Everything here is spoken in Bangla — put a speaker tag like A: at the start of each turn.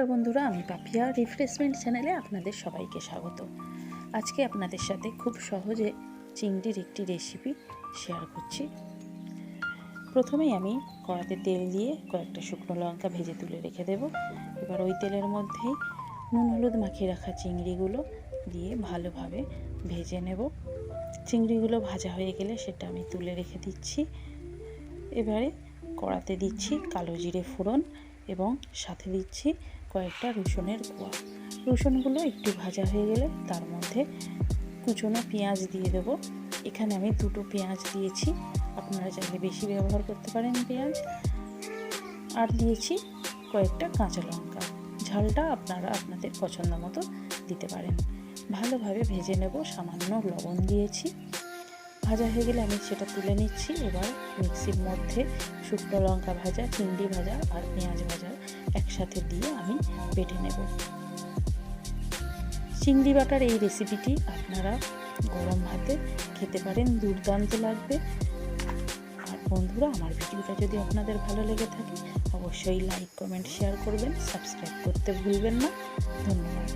A: পিয়া রিফ্রেশমেন্ট চ্যানেলে আপনাদের সবাইকে স্বাগত। আজকে আপনাদের সাথে খুব সহজে চিংড়ির একটি রেসিপি শেয়ার করছি। প্রথমেই আমি কড়াতে তেল দিয়ে কয়েকটা শুকনো লঙ্কা ভেজে তুলে রেখে দেব। এবার ওই তেলের মধ্যেই নুন হলুদ মাখিয়ে রাখা চিংড়িগুলো দিয়ে ভালোভাবে ভেজে নেব। চিংড়িগুলো ভাজা হয়ে গেলে সেটা আমি তুলে রেখে দিচ্ছি। এবারে কড়াতে দিচ্ছি কালো জিরে ফোড়ন এবং সাথে দিচ্ছি কয়েকটা রসুনের কোয়া রসুনগুলো একটু ভাজা হয়ে গেলে তার মধ্যে কুচনো পেঁয়াজ দিয়ে দেব। এখানে আমি দুটো পেঁয়াজ দিয়েছি। আপনারা চাইলে বেশি ব্যবহার করতে পারেন পেঁয়াজ। আর দিয়েছি কয়েকটা কাঁচা লঙ্কা। ঝালটা আপনারা আপনাদের পছন্দ মতো দিতে পারেন। ভালোভাবে ভেজে নেব। সামান্য লবণ দিয়েছি। ভাজা হয়ে গেলে আমি সেটা তুলে নিচ্ছি। এবার মিক্সির মধ্যে শুকনো লঙ্কা ভাজা, চিংড়ি ভাজা আর পেঁয়াজ ভাজা একসাথে দিয়ে আমি বেটে নেব। চিংড়ি বাটার এই রেসিপিটি আপনারা গরম ভাতে খেতে পারেন, দুর্দান্ত লাগবে। আর বন্ধুরা, আমার ভিডিওটা যদি আপনাদের ভালো লেগে থাকে, অবশ্যই লাইক, কমেন্ট, শেয়ার করবেন, সাবস্ক্রাইব করতে ভুলবেন না। ধন্যবাদ।